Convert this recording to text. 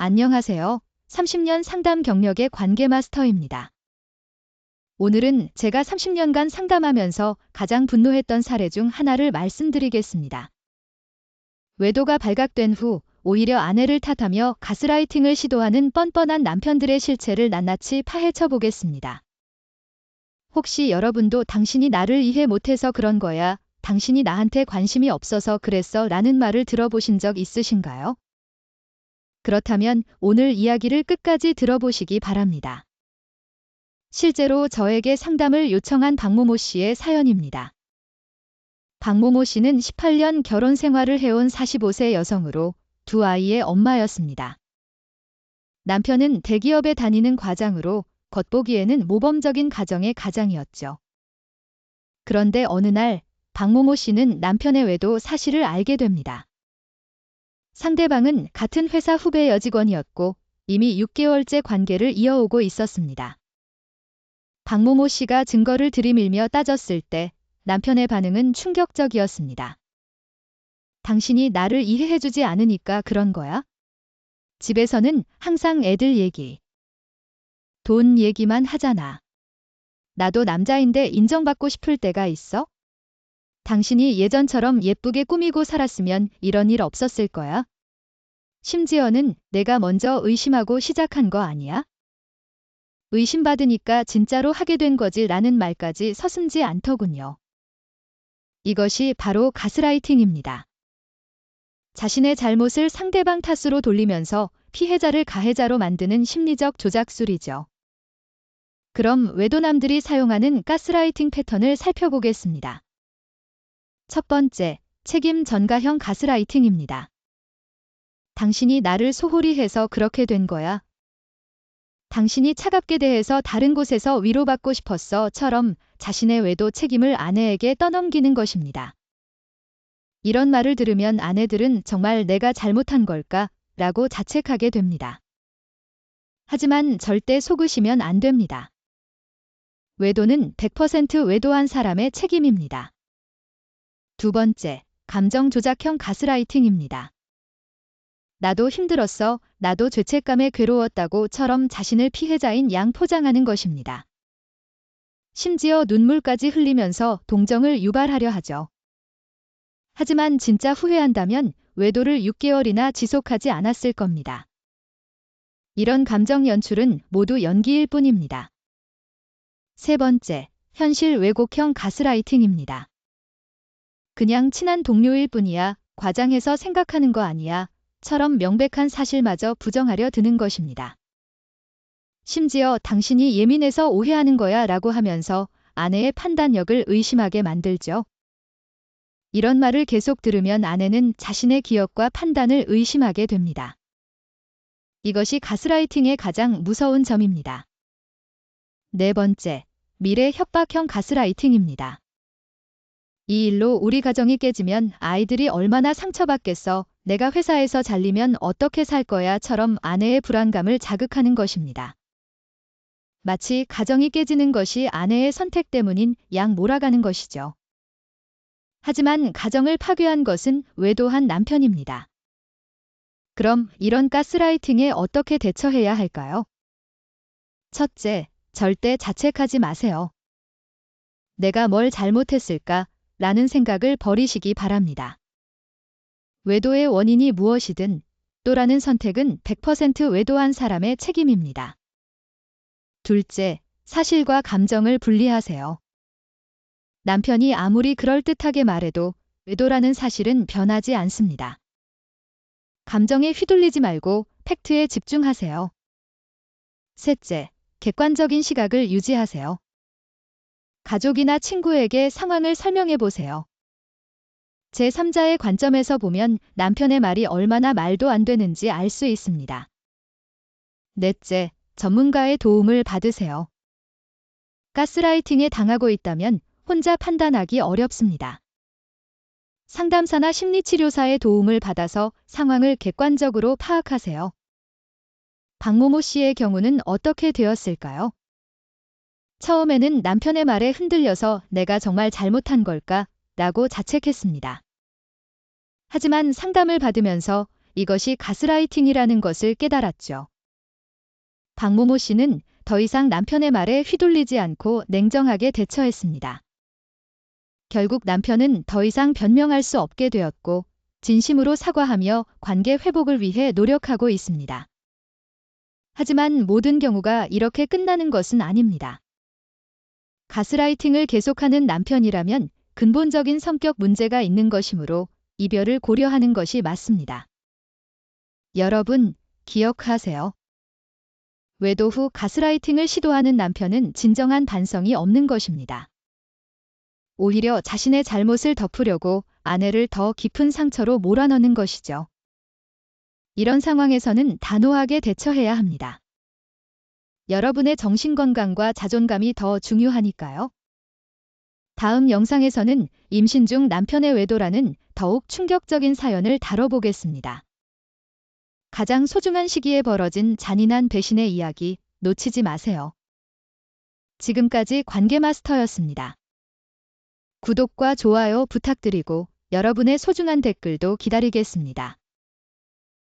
안녕하세요. 30년 상담 경력의 관계 마스터입니다. 오늘은 제가 30년간 상담하면서 가장 분노했던 사례 중 하나를 말씀드리겠습니다. 외도가 발각된 후 오히려 아내를 탓하며 가스라이팅을 시도하는 뻔뻔한 남편들의 실체를 낱낱이 파헤쳐 보겠습니다. 혹시 여러분도 당신이 나를 이해 못해서 그런 거야, 당신이 나한테 관심이 없어서 그랬어 라는 말을 들어보신 적 있으신가요? 그렇다면 오늘 이야기를 끝까지 들어보시기 바랍니다. 실제로 저에게 상담을 요청한 박모모 씨의 사연입니다. 박모모 씨는 18년 결혼 생활을 해온 45세 여성으로 두 아이의 엄마였습니다. 남편은 대기업에 다니는 과장으로 겉보기에는 모범적인 가정의 가장이었죠. 그런데 어느 날 박모모 씨는 남편의 외도 사실을 알게 됩니다. 상대방은 같은 회사 후배 여직원이었고 이미 6개월째 관계를 이어오고 있었습니다. 박모모 씨가 증거를 들이밀며 따졌을 때 남편의 반응은 충격적이었습니다. 당신이 나를 이해해주지 않으니까 그런 거야? 집에서는 항상 애들 얘기, 돈 얘기만 하잖아. 나도 남자인데 인정받고 싶을 때가 있어? 당신이 예전처럼 예쁘게 꾸미고 살았으면 이런 일 없었을 거야. 심지어는 내가 먼저 의심하고 시작한 거 아니야? 의심받으니까 진짜로 하게 된 거지 라는 말까지 서슴지 않더군요. 이것이 바로 가스라이팅입니다. 자신의 잘못을 상대방 탓으로 돌리면서 피해자를 가해자로 만드는 심리적 조작술이죠. 그럼 외도남들이 사용하는 가스라이팅 패턴을 살펴보겠습니다. 첫 번째, 책임 전가형 가스라이팅입니다. 당신이 나를 소홀히 해서 그렇게 된 거야. 당신이 차갑게 대해서 다른 곳에서 위로받고 싶었어 처럼 자신의 외도 책임을 아내에게 떠넘기는 것입니다. 이런 말을 들으면 아내들은 정말 내가 잘못한 걸까? 라고 자책하게 됩니다. 하지만 절대 속으시면 안 됩니다. 외도는 100% 외도한 사람의 책임입니다. 두 번째, 감정 조작형 가스라이팅입니다. 나도 힘들었어, 나도 죄책감에 괴로웠다고처럼 자신을 피해자인 양 포장하는 것입니다. 심지어 눈물까지 흘리면서 동정을 유발하려 하죠. 하지만 진짜 후회한다면 외도를 6개월이나 지속하지 않았을 겁니다. 이런 감정 연출은 모두 연기일 뿐입니다. 세 번째, 현실 왜곡형 가스라이팅입니다. 그냥 친한 동료일 뿐이야, 과장해서 생각하는 거 아니야, 처럼 명백한 사실마저 부정하려 드는 것입니다. 심지어 당신이 예민해서 오해하는 거야 라고 하면서 아내의 판단력을 의심하게 만들죠. 이런 말을 계속 들으면 아내는 자신의 기억과 판단을 의심하게 됩니다. 이것이 가스라이팅의 가장 무서운 점입니다. 네 번째, 미래 협박형 가스라이팅입니다. 이 일로 우리 가정이 깨지면 아이들이 얼마나 상처받겠어, 내가 회사에서 잘리면 어떻게 살 거야,처럼 아내의 불안감을 자극하는 것입니다. 마치 가정이 깨지는 것이 아내의 선택 때문인 양 몰아가는 것이죠. 하지만 가정을 파괴한 것은 외도한 남편입니다. 그럼 이런 가스라이팅에 어떻게 대처해야 할까요? 첫째, 절대 자책하지 마세요. 내가 뭘 잘못했을까? 라는 생각을 버리시기 바랍니다. 외도의 원인이 무엇이든 또라는 선택은 100% 외도한 사람의 책임입니다. 둘째, 사실과 감정을 분리하세요. 남편이 아무리 그럴듯하게 말해도 외도라는 사실은 변하지 않습니다. 감정에 휘둘리지 말고 팩트에 집중하세요. 셋째, 객관적인 시각을 유지하세요. 가족이나 친구에게 상황을 설명해 보세요. 제3자의 관점에서 보면 남편의 말이 얼마나 말도 안 되는지 알 수 있습니다. 넷째, 전문가의 도움을 받으세요. 가스라이팅에 당하고 있다면 혼자 판단하기 어렵습니다. 상담사나 심리치료사의 도움을 받아서 상황을 객관적으로 파악하세요. 박모모 씨의 경우는 어떻게 되었을까요? 처음에는 남편의 말에 흔들려서 내가 정말 잘못한 걸까? 라고 자책했습니다. 하지만 상담을 받으면서 이것이 가스라이팅이라는 것을 깨달았죠. 박모모 씨는 더 이상 남편의 말에 휘둘리지 않고 냉정하게 대처했습니다. 결국 남편은 더 이상 변명할 수 없게 되었고 진심으로 사과하며 관계 회복을 위해 노력하고 있습니다. 하지만 모든 경우가 이렇게 끝나는 것은 아닙니다. 가스라이팅을 계속하는 남편이라면 근본적인 성격 문제가 있는 것이므로 이별을 고려하는 것이 맞습니다. 여러분, 기억하세요. 외도 후 가스라이팅을 시도하는 남편은 진정한 반성이 없는 것입니다. 오히려 자신의 잘못을 덮으려고 아내를 더 깊은 상처로 몰아넣는 것이죠. 이런 상황에서는 단호하게 대처해야 합니다. 여러분의 정신건강과 자존감이 더 중요하니까요. 다음 영상에서는 임신 중 남편의 외도라는 더욱 충격적인 사연을 다뤄보겠습니다. 가장 소중한 시기에 벌어진 잔인한 배신의 이야기 놓치지 마세요. 지금까지 관계마스터였습니다. 구독과 좋아요 부탁드리고 여러분의 소중한 댓글도 기다리겠습니다.